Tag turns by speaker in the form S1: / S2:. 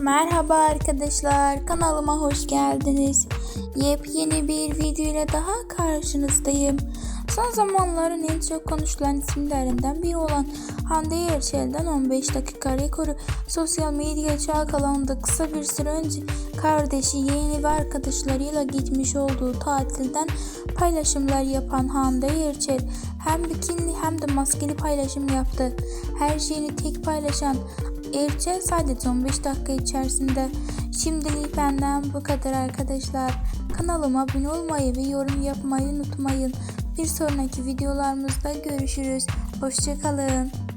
S1: Merhaba arkadaşlar, kanalıma hoş geldiniz. Yepyeni bir video ile daha karşınızdayım. Son zamanların en çok konuşulan isimlerinden biri olan Hande Erçel'den 15 dakika rekoru sosyal medya çalkalandı. Kısa bir süre önce kardeşi, yeğeni ve arkadaşlarıyla gitmiş olduğu tatilden paylaşımlar yapan Hande Erçel hem bikini hem de maskeli paylaşım yaptı. Her şeyini tek paylaşan Erçel sadece 15 dakika içerisinde. Şimdilik benden bu kadar arkadaşlar. Kanalıma abone olmayı ve yorum yapmayı unutmayın. Bir sonraki videolarımızda görüşürüz. Hoşçakalın.